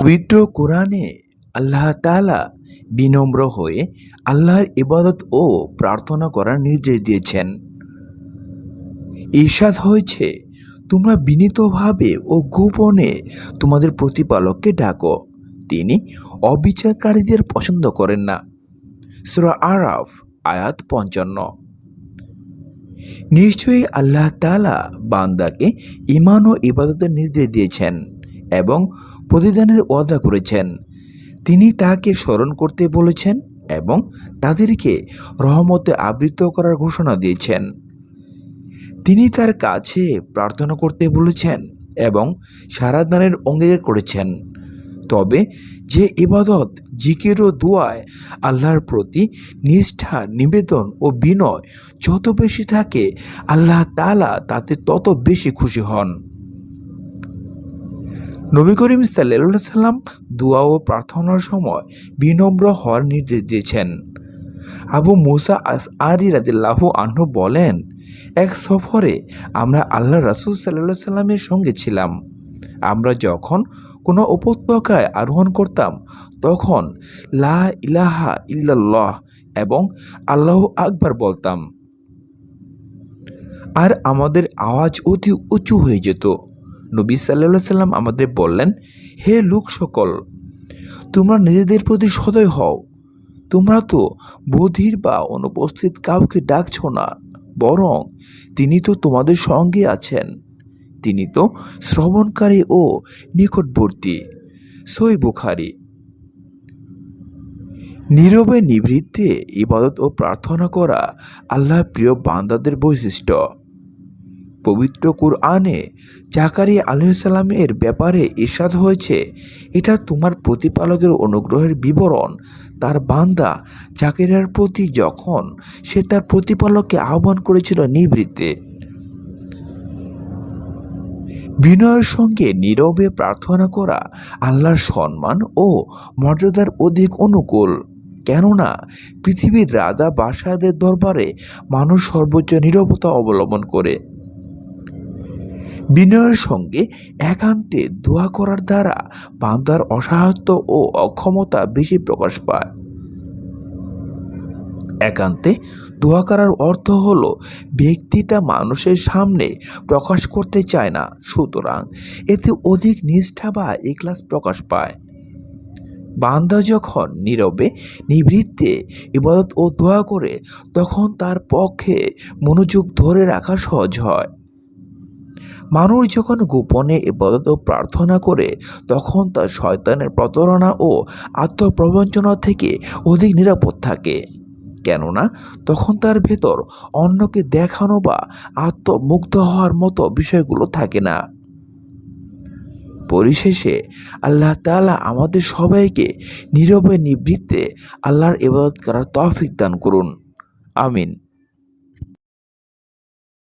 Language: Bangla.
পবিত্র কোরআনে আল্লাহ তাআলা বিনম্র হয়ে আল্লাহর ইবাদত ও প্রার্থনা করার নির্দেশ দিয়েছেন। ঈর্ষাদ হয়েছে, তোমরা বিনীতভাবে ও গোপনে তোমাদের প্রতিপালককে ডাকো। তিনি অবিচারকারীদের পছন্দ করেন না। সুরা আরাফ, আয়াত পঞ্চান্ন। নিশ্চয়ই আল্লাহ তাআলা বান্দাকে ইমান ও ইবাদতের নির্দেশ দিয়েছেন এবং প্রতিদানের ওয়াদা করেছেন। তিনি তাকে স্মরণ করতে বলেছেন এবং তাদেরকে রহমতে আবৃত করার ঘোষণা দিয়েছেন। তিনি তার কাছে প্রার্থনা করতে বলেছেন এবং সারাদানের অঙ্গীকার করেছেন। তবে যে ইবাদত, জিকির ও দোয়ায় আল্লাহর প্রতি নিষ্ঠা, নিবেদন ও বিনয় যত বেশি থাকে, আল্লাহ তাআলা তাতে তত বেশি খুশি হন। নবী করিম সাল্লাল্লাহু সাল্লাম দোয়া ও প্রার্থনার সময় বিনম্র হওয়ার নির্দেশ দিয়েছেন। আবু মুসা আস আরি রাদিল্লাহু আনহু বলেন, এক সফরে আমরা আল্লাহ রাসূল সাল্লাল্লাহু সাল্লামের সঙ্গে ছিলাম। আমরা যখন কোনো উপত্যকায় আরোহণ করতাম, তখন লা ইলাহা ইল্লাল্লাহ এবং আল্লাহ আকবার বলতাম। আর আমাদের আওয়াজ অতি উঁচু হয়ে যেত। নবী সাল্লাহ সাল্লাম আমাদের বললেন, হে লোক সকল, তোমরা নিজেদের প্রতি সদয় হও। তোমরা তো বধির বা অনুপস্থিত কাউকে ডাকছ না, বরং তিনি তো তোমাদের সঙ্গে আছেন। তিনি তো শ্রবণকারী ও নিকটবর্তী। সই বুখারি। নীরবে নিবৃত্তে ইবাদত ও প্রার্থনা করা আল্লাহ প্রিয় বান্দাদের বৈশিষ্ট্য। পবিত্র কুরআনে জাকারি আলহিসাল্লামের ব্যাপারে ইরশাদ হয়েছে, এটা তোমার প্রতিপালকের অনুগ্রহের বিবরণ। তার বান্দা জাকিরার প্রতি যখন সে তার প্রতিপালককে আহ্বান করেছিল নিবৃত্তে বিনয়ের সঙ্গে নীরবে প্রার্থনা করা আল্লাহর সম্মান ও মর্যাদার অধিক অনুকূল। কেননা, পৃথিবীর রাজা বাদশাহদের দরবারে মানুষ সর্বোচ্চ নীরবতা অবলম্বন করে। বিনয়ের সঙ্গে একান্তে দোয়া করার দ্বারা বান্দার অসহায়ত্ব ও অক্ষমতা বেশি প্রকাশ পায়। একান্তে দোয়া করার অর্থ হল ব্যক্তি তা মানুষের সামনে প্রকাশ করতে চায় না। সুতরাং এতে অধিক নিষ্ঠা বা এক্লাস প্রকাশ পায়। বান্দা যখন নীরবে নিবৃত্তে ইবাদত ও দোয়া করে, তখন তার পক্ষে মনোযোগ ধরে রাখা সহজ হয়। মানুষ যখন গোপনে ইবাদত ও প্রার্থনা করে, তখন তার শয়তানের প্রতারণা ও আত্মপ্রবঞ্চনা থেকে অধিক নিরাপদ থাকে। কেননা তখন তার ভেতর অন্যকে দেখানো বা আত্মমুগ্ধ হওয়ার মতো বিষয়গুলো থাকে না। পরিশেষে আল্লাহ তালা আমাদের সবাইকে নীরবে নিবৃত্তে আল্লাহর ইবাদত করার তৌফিক দান করুন। আমিন।